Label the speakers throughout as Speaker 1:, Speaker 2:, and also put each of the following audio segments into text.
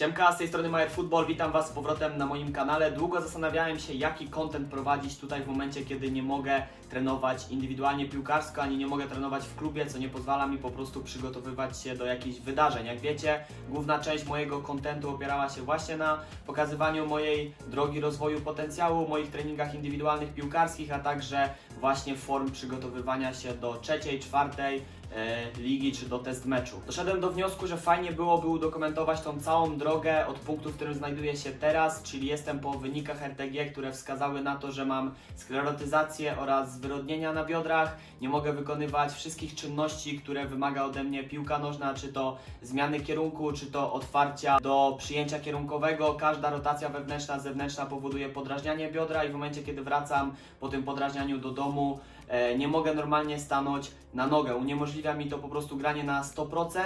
Speaker 1: Siemka, z tej strony Majer Football, witam Was z powrotem na moim kanale. Długo zastanawiałem się, jaki content prowadzić tutaj w momencie, kiedy nie mogę trenować indywidualnie piłkarsko, ani nie mogę trenować w klubie, co nie pozwala mi po prostu przygotowywać się do jakichś wydarzeń. Jak wiecie, główna część mojego contentu opierała się właśnie na pokazywaniu mojej drogi rozwoju potencjału, moich treningach indywidualnych piłkarskich, a także właśnie form przygotowywania się do trzeciej, czwartej, ligi czy do test meczu. Doszedłem do wniosku, że fajnie byłoby udokumentować tą całą drogę od punktu, w którym znajduję się teraz, czyli jestem po wynikach RTG, które wskazały na to, że mam sklerotyzację oraz zwyrodnienia na biodrach. Nie mogę wykonywać wszystkich czynności, które wymaga ode mnie piłka nożna, czy to zmiany kierunku, czy to otwarcia do przyjęcia kierunkowego. Każda rotacja wewnętrzna, zewnętrzna powoduje podrażnianie biodra i w momencie, kiedy wracam po tym podrażnianiu do domu, e, nie mogę normalnie stanąć na nogę. Uniemożliwia mi to po prostu granie na 100%.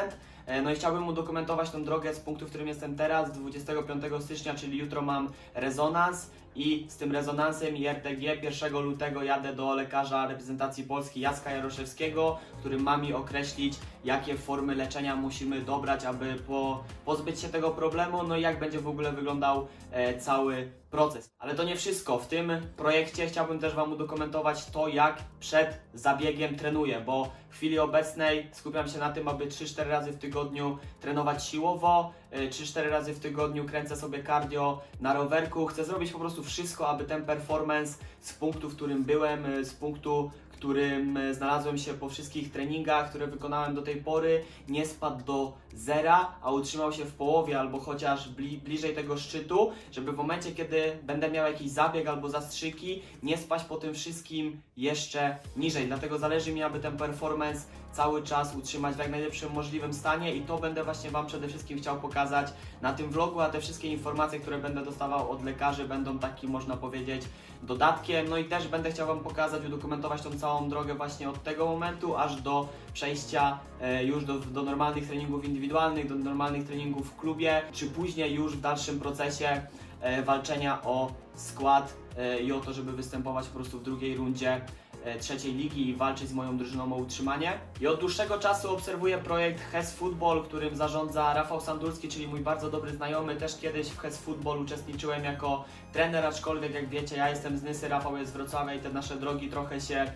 Speaker 1: E, No i chciałbym udokumentować tą drogę z punktu, w którym jestem teraz, 25 stycznia, czyli jutro mam rezonans i z tym rezonansem i RTG 1 lutego jadę do lekarza reprezentacji Polski Jacka Jaroszewskiego, który ma mi określić, jakie formy leczenia musimy dobrać, aby po, pozbyć się tego problemu, no i jak będzie w ogóle wyglądał e, cały proces. Ale to nie wszystko. W tym projekcie chciałbym też Wam udokumentować to, jak przed zabiegiem trenuję, bo w chwili obecnej skupiam się na tym, aby 3-4 razy w tygodniu trenować siłowo, 3-4 razy w tygodniu kręcę sobie cardio na rowerku. Chcę zrobić po prostu wszystko, aby ten performance z punktu, w którym byłem, y, z punktu, w którym y, znalazłem się po wszystkich treningach, które wykonałem do tej pory, nie spadł do zera, a utrzymał się w połowie albo chociaż bli, bliżej tego szczytu, żeby w momencie, kiedy będę miał jakiś zabieg albo zastrzyki, nie spaść po tym wszystkim jeszcze niżej. Dlatego zależy mi, aby ten performance cały czas utrzymać w jak najlepszym możliwym stanie i to będę właśnie Wam przede wszystkim chciał pokazać na tym vlogu, a te wszystkie informacje, które będę dostawał od lekarzy będą takim, można powiedzieć, dodatkiem. No i też będę chciał Wam pokazać, udokumentować tą całą drogę właśnie od tego momentu aż do przejścia e, już do, do normalnych treningów indywidualnych, do normalnych treningów w klubie, czy później już w dalszym procesie e, walczenia o skład e, i o to, żeby występować po prostu w drugiej rundzie e, trzeciej ligi i walczyć z moją drużyną o utrzymanie. I od dłuższego czasu obserwuję projekt HES Football, którym zarządza Rafał Sandulski, czyli mój bardzo dobry znajomy. Też kiedyś w HES Football uczestniczyłem jako trener, aczkolwiek jak wiecie, ja jestem z Nysy, Rafał jest z Wrocławia i te nasze drogi trochę się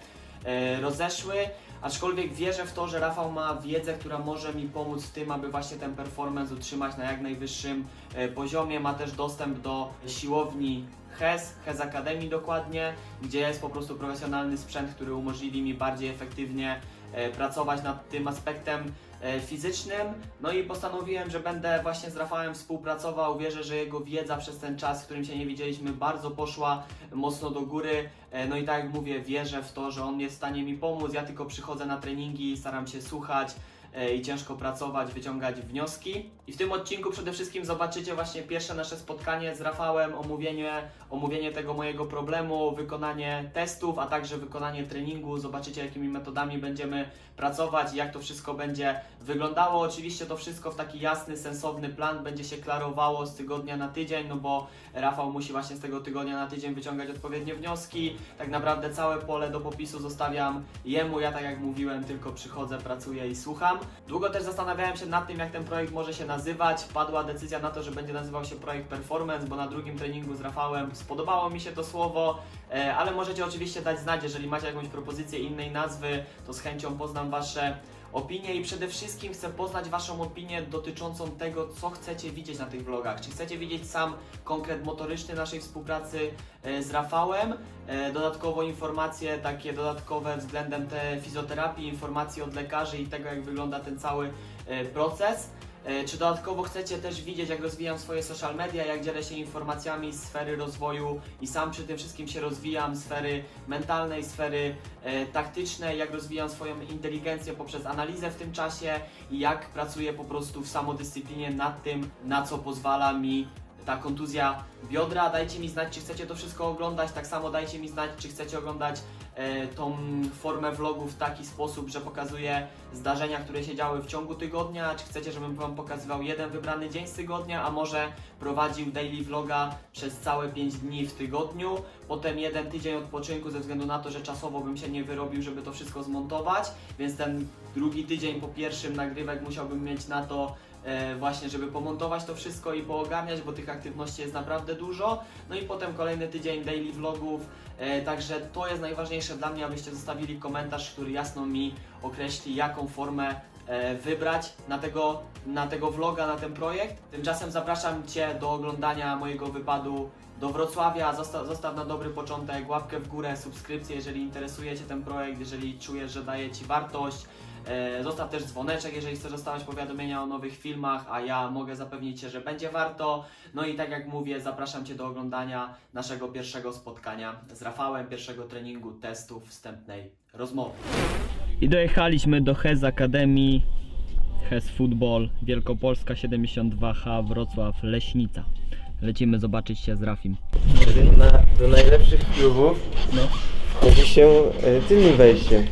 Speaker 1: rozeszły. Aczkolwiek wierzę w to, że Rafał ma wiedzę, która może mi pomóc w tym, aby właśnie ten performance utrzymać na jak najwyższym e, poziomie. Ma też dostęp do siłowni HES, HES Academy dokładnie, gdzie jest po prostu profesjonalny sprzęt, który umożliwi mi bardziej efektywnie e, pracować nad tym aspektem e, fizycznym. No i postanowiłem, że będę właśnie z Rafałem współpracował. Wierzę, że jego wiedza przez ten czas, w którym się nie widzieliśmy, bardzo poszła mocno do góry. E, No i tak jak mówię, wierzę w to, że on jest w stanie mi pomóc. Ja tylko przychodzę na treningi, staram się słuchać e, i ciężko pracować, wyciągać wnioski. I w tym odcinku przede wszystkim zobaczycie właśnie pierwsze nasze spotkanie z Rafałem, omówienie, omówienie tego mojego problemu, wykonanie testów, a także wykonanie treningu. Zobaczycie jakimi metodami będziemy pracować, jak to wszystko będzie wyglądało. Oczywiście to wszystko w taki jasny, sensowny plan będzie się klarowało z tygodnia na tydzień, no bo Rafał musi właśnie z tego tygodnia na tydzień wyciągać odpowiednie wnioski. Tak naprawdę całe pole do popisu zostawiam jemu. Ja tak jak mówiłem, tylko przychodzę, pracuję i słucham. Długo też zastanawiałem się nad tym, jak ten projekt może się nazywać. Padła decyzja na to, że będzie nazywał się projekt Performance, bo na drugim treningu z Rafałem spodobało mi się to słowo, e, ale możecie oczywiście dać znać, jeżeli macie jakąś propozycję innej nazwy, to z chęcią poznam Wasze opinie i przede wszystkim chcę poznać Waszą opinię dotyczącą tego, co chcecie widzieć na tych vlogach. Czy chcecie widzieć sam konkret motoryczny naszej współpracy e, z Rafałem, e, dodatkowo informacje takie dodatkowe względem te fizjoterapii, informacje od lekarzy i tego, jak wygląda ten cały e, proces. E, Czy dodatkowo chcecie też widzieć, jak rozwijam swoje social media, jak dzielę się informacjami z sfery rozwoju i sam przy tym wszystkim się rozwijam, sfery mentalnej, sfery e, taktycznej, jak rozwijam swoją inteligencję poprzez analizę w tym czasie i jak pracuję po prostu w samodyscyplinie nad tym, na co pozwala mi ta kontuzja biodra. Dajcie mi znać, czy chcecie to wszystko oglądać. Tak samo dajcie mi znać, czy chcecie oglądać e, tą formę vlogu w taki sposób, że pokazuję zdarzenia, które się działy w ciągu tygodnia. Czy chcecie, żebym Wam pokazywał jeden wybrany dzień z tygodnia, a może prowadził daily vloga przez całe 5 dni w tygodniu. Potem jeden tydzień odpoczynku ze względu na to, że czasowo bym się nie wyrobił, żeby to wszystko zmontować. Więc ten drugi tydzień po pierwszym nagrywek musiałbym mieć na to właśnie, żeby pomontować to wszystko i poogarniać, bo tych aktywności jest naprawdę dużo. No i potem kolejny tydzień daily vlogów, e, także to jest najważniejsze dla mnie, abyście zostawili komentarz, który jasno mi określi, jaką formę e, wybrać na tego, na tego vloga, na ten projekt. Tymczasem zapraszam Cię do oglądania mojego wypadu do Wrocławia. Zostaw, zostaw na dobry początek łapkę w górę, subskrypcję, jeżeli interesuje Cię ten projekt, jeżeli czujesz, że daje Ci wartość. E, Zostaw też dzwoneczek, jeżeli chcesz dostawać powiadomienia o nowych filmach, a ja mogę zapewnić Cię, że będzie warto. No i tak jak mówię, zapraszam Cię do oglądania naszego pierwszego spotkania z Rafałem, pierwszego treningu, testu, wstępnej rozmowy. I dojechaliśmy do HES Akademii, HES Football, Wielkopolska 72H, Wrocław, Leśnica. Lecimy zobaczyć się z Rafim.
Speaker 2: Na, do najlepszych klubów
Speaker 1: No.
Speaker 2: wchodzi się e, tylnym wejściem.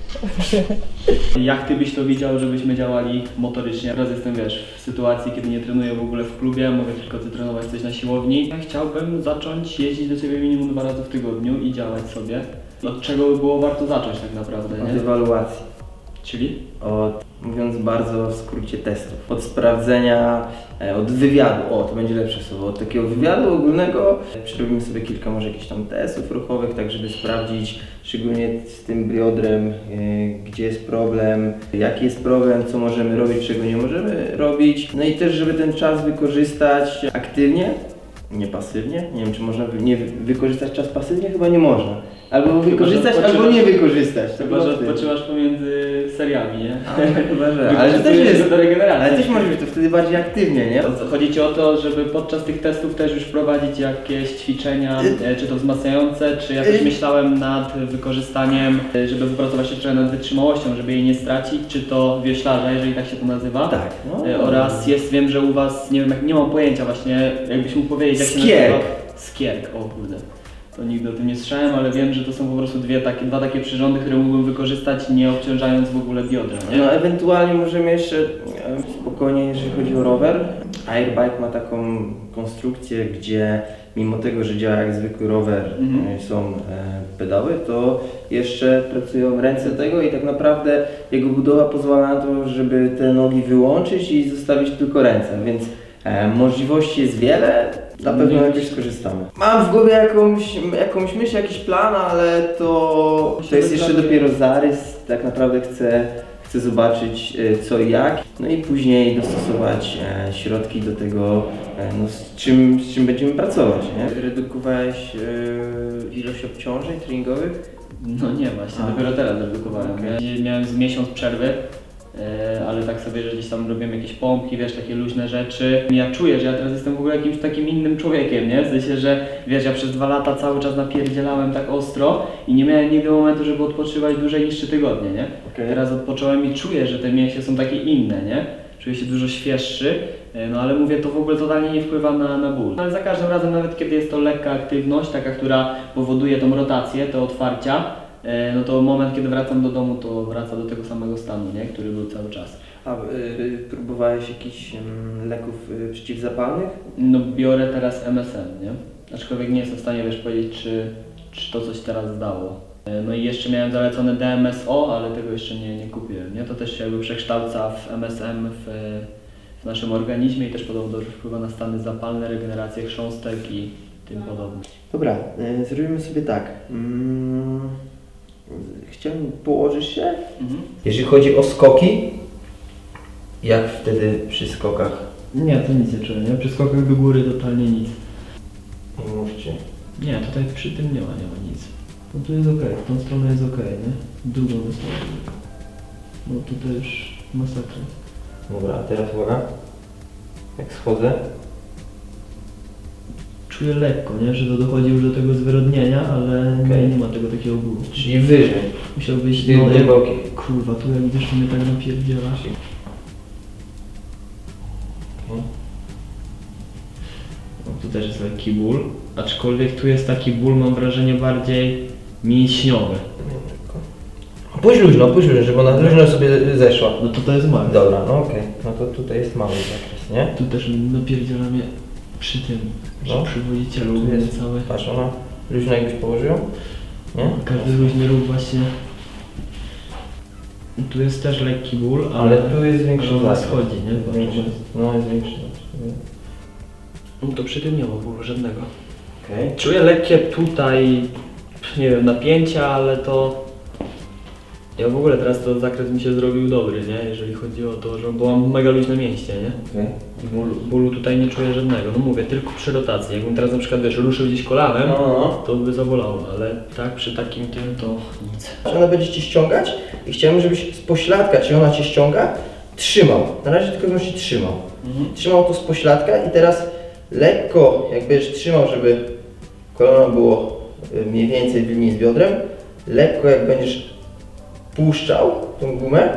Speaker 1: Jak ty byś to widział, żebyśmy działali motorycznie? Teraz jestem, wiesz, w sytuacji, kiedy nie trenuję w ogóle w klubie, mogę tylko trenować coś na siłowni. Ja chciałbym zacząć jeździć do ciebie minimum dwa razy w tygodniu i działać sobie. Od czego by było warto zacząć tak naprawdę,
Speaker 2: Od
Speaker 1: nie?
Speaker 2: ewaluacji.
Speaker 1: Czyli?
Speaker 2: Od, mówiąc bardzo w skrócie, testów. Od sprawdzenia, e, od wywiadu. O, to będzie lepsze słowo. Od takiego wywiadu ogólnego e, przerobimy sobie kilka może jakichś tam testów ruchowych, tak żeby sprawdzić, szczególnie z tym biodrem, e, gdzie jest problem, jaki jest problem, co możemy robić, czego nie możemy robić. No i też, żeby ten czas wykorzystać aktywnie, nie pasywnie. Nie wiem, czy można wy, nie wy- wykorzystać czas pasywnie? Chyba nie można. Albo wykorzystać, albo nie wykorzystać. To
Speaker 1: Chyba, że odpoczywasz pomiędzy seriami, nie?
Speaker 2: Chyba, że. Ale to też jest.
Speaker 1: do regeneracji.
Speaker 2: Ale też może być to wtedy bardziej aktywnie, nie?
Speaker 1: Chodzi Ci o to, żeby podczas tych testów też już prowadzić jakieś ćwiczenia, e, czy to wzmacniające, czy ja też
Speaker 2: Y-
Speaker 1: myślałem nad wykorzystaniem, e, żeby wypracować się trochę nad wytrzymałością, żeby jej nie stracić, czy to wioślarza, jeżeli tak się to nazywa.
Speaker 2: Tak. No.
Speaker 1: E, Oraz jest, wiem, że u Was, nie wiem, jak, nie mam pojęcia właśnie, jakbyś mógł powiedzieć, jak się
Speaker 2: Skierk.
Speaker 1: nazywa. Skierk, o kurde. To nigdy o tym nie słyszałem, ale wiem, że to są po prostu dwie takie, dwa takie przyrządy, które mógłbym wykorzystać, nie obciążając w ogóle biodra, nie?
Speaker 2: No ewentualnie możemy jeszcze spokojnie, jeżeli chodzi o rower. Airbike ma taką konstrukcję, gdzie mimo tego, że działa jak zwykły rower,
Speaker 1: Mhm.
Speaker 2: e, są e, pedały, to jeszcze pracują ręce tego i tak naprawdę jego budowa pozwala na to, żeby te nogi wyłączyć i zostawić tylko ręce, więc e, możliwości jest wiele, na pewno
Speaker 1: Mhm.
Speaker 2: jakoś skorzystamy. Mam w głowie jakąś, jakąś myśl, jakiś plan, ale to, to jest jeszcze dopiero zarys, tak naprawdę chcę chcę zobaczyć e, co i jak, no i później dostosować e, środki do tego, e, no, z, czym, z czym będziemy pracować. Nie? Redukowałeś e, ilość obciążeń treningowych?
Speaker 1: No nie właśnie,
Speaker 2: A.
Speaker 1: dopiero teraz redukowałem. Ja Miałem z miesiąc przerwy, ale tak sobie, że gdzieś tam robiłem jakieś pompki, wiesz, takie luźne rzeczy. Ja czuję, że ja teraz jestem w ogóle jakimś takim innym człowiekiem, nie? W sensie, że wiesz, ja przez dwa lata cały czas napierdzielałem tak ostro i nie miałem nigdy momentu, żeby odpoczywać dłużej niż trzy tygodnie, nie?
Speaker 2: Okej.
Speaker 1: Teraz odpocząłem i czuję, że te mięśnie są takie inne, nie? Czuję się dużo świeższy, e, no ale mówię, to w ogóle totalnie nie wpływa na, na ból. Ale za każdym razem, nawet kiedy jest to lekka aktywność, taka, która powoduje tą rotację, te otwarcia, e, no to moment, kiedy wracam do domu, to wraca do tego samego stanu, nie? Który był cały czas.
Speaker 2: A y, próbowałeś jakichś mm, leków y, przeciwzapalnych?
Speaker 1: No biorę teraz MSM, nie? Aczkolwiek nie jestem w stanie, wiesz, powiedzieć, czy, czy to coś teraz dało. E, No i jeszcze miałem zalecone DMSO, ale tego jeszcze nie, nie kupiłem, nie? To też się jakby przekształca w MSM w, w naszym organizmie i też podobno dobrze wpływa na stany zapalne, regenerację chrząstek i tym podobne.
Speaker 2: Dobra, y, zrobimy sobie tak. Mm, chciałem położyć się.
Speaker 1: Mhm.
Speaker 2: Jeżeli chodzi o skoki, jak wtedy przy skokach?
Speaker 1: Nie, to nic nie czuję, nie? Przy skokach do góry totalnie nic.
Speaker 2: Nie mówcie.
Speaker 1: Nie, tutaj przy tym nie ma, nie ma nic. No tu jest okej, w tą stronę jest okej, nie? Drugą stronę. No tutaj już masakra.
Speaker 2: Dobra, a teraz uwaga. Jak schodzę,
Speaker 1: Czuję lekko, nie? Że to dochodzi już do tego zwyrodnienia, ale
Speaker 2: Okej.
Speaker 1: nie, nie ma tego takiego bólu.
Speaker 2: czyli wyżej.
Speaker 1: Musiałbyś...
Speaker 2: Czyli
Speaker 1: jak-
Speaker 2: głębokie.
Speaker 1: Kurwa, tu jak widzisz, to mnie tak napierdziela. No, tu też jest lekki ból, aczkolwiek tu jest taki ból, mam wrażenie, bardziej mięśniowy.
Speaker 2: Pójdź luźno, pójdź luźno, żeby ona luźno sobie zeszła.
Speaker 1: No to to jest mały.
Speaker 2: Dobra, no okej. No to tutaj jest mały zakres, nie?
Speaker 1: Tu też napierdziela mnie przy tym,
Speaker 2: No.
Speaker 1: przywodzicielu
Speaker 2: Tu
Speaker 1: ogólnie
Speaker 2: jest-
Speaker 1: cały.
Speaker 2: Patrz, ona luźno jakbyś położył. Nie?
Speaker 1: Każdy luźny ruch właśnie
Speaker 3: Tu jest też lekki ból, ale,
Speaker 2: Ale tu jest większy
Speaker 3: ale
Speaker 2: zakręt.
Speaker 3: schodzi, nie?
Speaker 2: Większy, no jest większy.
Speaker 3: No to przy tym nie ma bólu żadnego.
Speaker 2: Okej.
Speaker 3: Czuję lekkie tutaj, nie wiem, napięcia, ale to... Ja w ogóle teraz to zakres mi się zrobił dobry, nie? Jeżeli chodzi o to, że bo mam mega luźne mięśnie, nie?
Speaker 2: Okej.
Speaker 3: I Bólu, bólu tutaj nie czuję żadnego. No mówię, tylko przy rotacji. Jakbym teraz na przykład, wiesz, ruszył gdzieś kolanem,
Speaker 2: No, no.
Speaker 3: to by zabolało, ale tak przy takim tym to nic.
Speaker 2: Ona będzie cię ściągać i chciałbym, żebyś z pośladka, czy ona cię ściąga, trzymał. Na razie tylko wyłącznie trzymał. Trzymał to z pośladka i teraz lekko, jak będziesz trzymał, żeby kolano było y, mniej więcej w linii z biodrem, lekko jak będziesz puszczał tą gumę,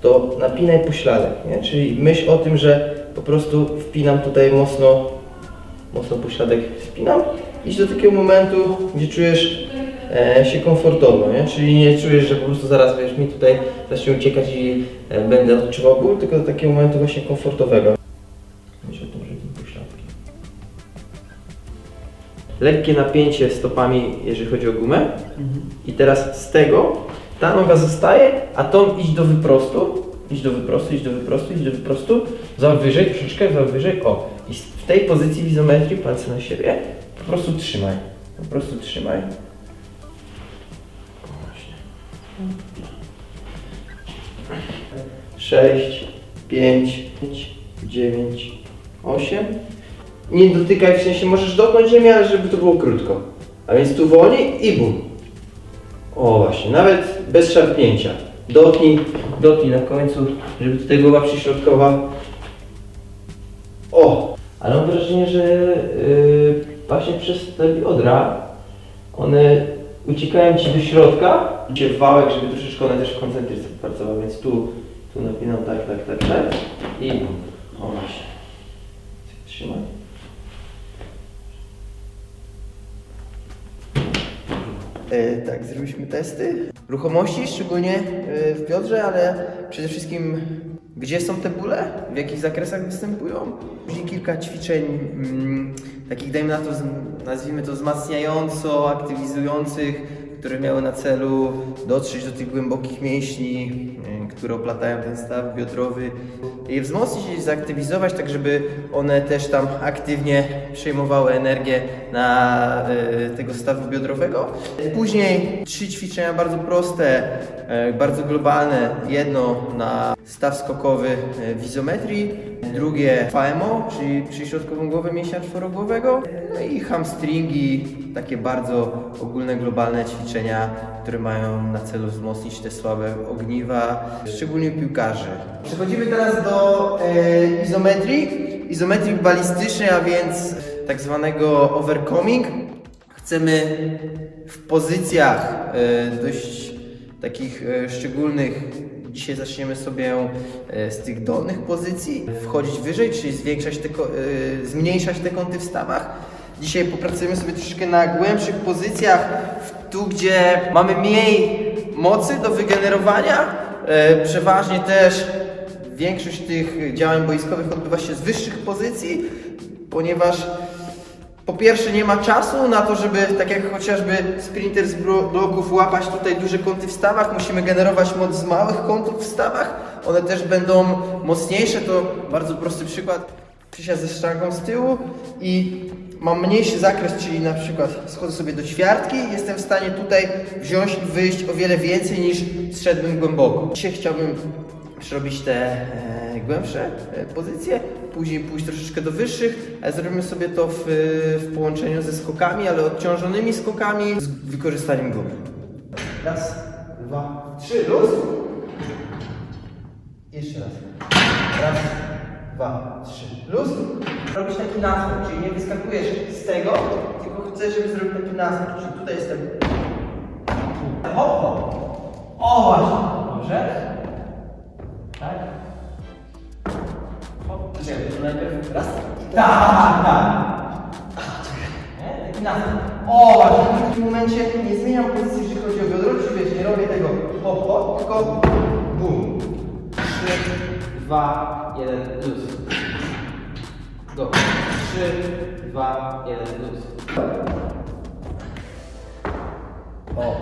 Speaker 2: to napinaj pośladek, nie? Czyli myśl o tym, że po prostu wpinam tutaj mocno, mocno pośladek spinam. Idź do takiego momentu, gdzie czujesz e, się komfortowo, nie? Czyli nie czujesz, że po prostu zaraz wiesz, mi tutaj zacznie uciekać i e, będę odczuwał ból, tylko do takiego momentu właśnie komfortowego. Myśl o tym, że tym pośladkiem. Lekkie napięcie stopami, jeżeli chodzi o gumę. I teraz z tego ta noga zostaje, a tą idź do wyprostu. Idź do wyprostu, idź do wyprostu, idź do wyprostu. Za wyżej, troszeczkę za wyżej. O. I w tej pozycji w izometrii, palce na siebie, po prostu trzymaj. Po prostu trzymaj. Właśnie. Sześć, pięć, dziewięć, osiem. Nie dotykaj, w sensie możesz dotknąć ziemi, ale żeby to było krótko. A więc tu wolniej i bum. O właśnie, nawet bez szarpnięcia. Dotknij, dotknij na końcu, żeby tutaj głowa przyśrodkowa. O! Ale mam wrażenie, że yy, właśnie przez te biodra one uciekają Ci do środka. Cię wałek, żeby troszeczkę one też w koncentryce pracowały, więc tu, tu napinam tak, tak, tak, tak i. O właśnie. Trzymaj. E, tak, zrobiliśmy testy. Ruchomości, szczególnie e, w biodrze, ale przede wszystkim gdzie są te bóle, w jakich zakresach występują. Później kilka ćwiczeń mm, takich, dajmy na to, nazwijmy to wzmacniająco, aktywizujących, które miały na celu dotrzeć do tych głębokich mięśni, y, które oplatają ten staw biodrowy, je wzmocnić i zaktywizować, tak żeby one też tam aktywnie przejmowały energię na y, tego stawu biodrowego. Później trzy ćwiczenia bardzo proste, y, bardzo globalne. Jedno na staw skokowy y, w izometrii, drugie FAMO, czyli przyśrodkową głowę mięśnia czworogłowego, no i hamstringi, takie bardzo ogólne, globalne ćwiczenia, które mają na celu wzmocnić te słabe ogniwa, szczególnie piłkarzy. Przechodzimy teraz do e, izometrii, izometrii balistycznej, a więc tak zwanego overcoming. Chcemy w pozycjach e, dość takich e, szczególnych, dzisiaj zaczniemy sobie e, z tych dolnych pozycji, wchodzić wyżej, czyli zwiększać te, e, zmniejszać te kąty w stawach. Dzisiaj popracujemy sobie troszeczkę na głębszych pozycjach, tu gdzie mamy mniej mocy do wygenerowania. E, Przeważnie też większość tych działań boiskowych odbywa się z wyższych pozycji, ponieważ po pierwsze nie ma czasu na to, żeby tak jak chociażby sprinter z blo- bloków łapać tutaj duże kąty w stawach, musimy generować moc z małych kątów w stawach. One też będą mocniejsze, to bardzo prosty przykład. Przysiad ze sztangą z tyłu i mam mniejszy zakres, czyli na przykład schodzę sobie do ćwiartki jestem w stanie tutaj wziąć i wyjść o wiele więcej niż zszedłbym głęboko. Dzisiaj chciałbym przerobić te e, głębsze e, pozycje, później pójść troszeczkę do wyższych, ale zrobimy sobie to w, w połączeniu ze skokami, ale odciążonymi skokami z wykorzystaniem gumy. Raz, dwa, trzy, luz. Jeszcze raz. Raz, dwa, trzy, luz. Robisz taki naskok, czyli nie wyskakujesz z tego, tylko chcesz, żeby zrobić taki naskok, czyli tutaj jestem. Hop, hop. O właśnie, dobrze. Tak? Hop, czekaj, to najpierw raz. Tak, tak. Nie? Taki naskok. O właśnie, w takim momencie nie zmieniam pozycji, jeżeli chodzi o biodro, czyli wiesz, nie robię tego hop, hop, tylko bum. Trzy, dwa, jeden, luz. Go. Trzy, dwa, jeden, luz. O.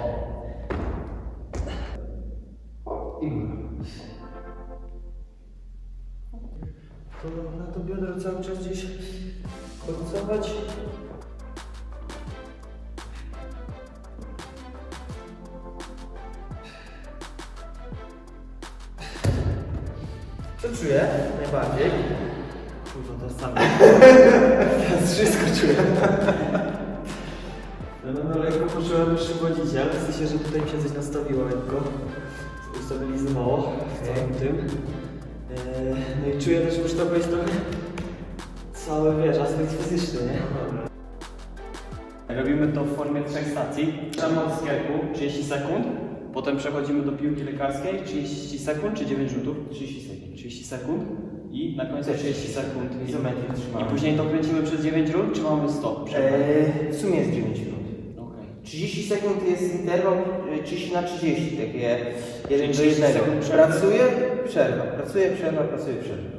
Speaker 2: O, i góra. To na to biodro cały czas gdzieś końcować. Co czuję najbardziej?
Speaker 1: Kurwa, to jest sam.
Speaker 2: Teraz wszystko czuję.
Speaker 3: No, no lekko poczułem przywodzić, ale w sensie, że tutaj mi się coś nastawiło lekko. Ustabilizowało w całym tym. Eee, no i czuję też, że to jest trochę cały, wiesz, aspekt fizyczny, nie?
Speaker 1: Robimy to w formie trzech stacji. Zaczynamy od skierku 30 sekund, potem przechodzimy do piłki lekarskiej 30 sekund czy 9 rzutów? 30 sekund. 30 sekund i na końcu 30 sekund. I
Speaker 2: trzymamy.
Speaker 1: później to kręcimy przez 9 rund, czy mamy stop? Przerwę?
Speaker 2: Eee, w sumie jest 9 minut.
Speaker 1: Okej.
Speaker 2: 30 sekund jest interwał y, 30 na 30, takie jeden do
Speaker 1: 30
Speaker 2: jednego.
Speaker 1: sekund przerwy.
Speaker 2: Pracuję, pracuję, przerwa, pracuję, przerwa.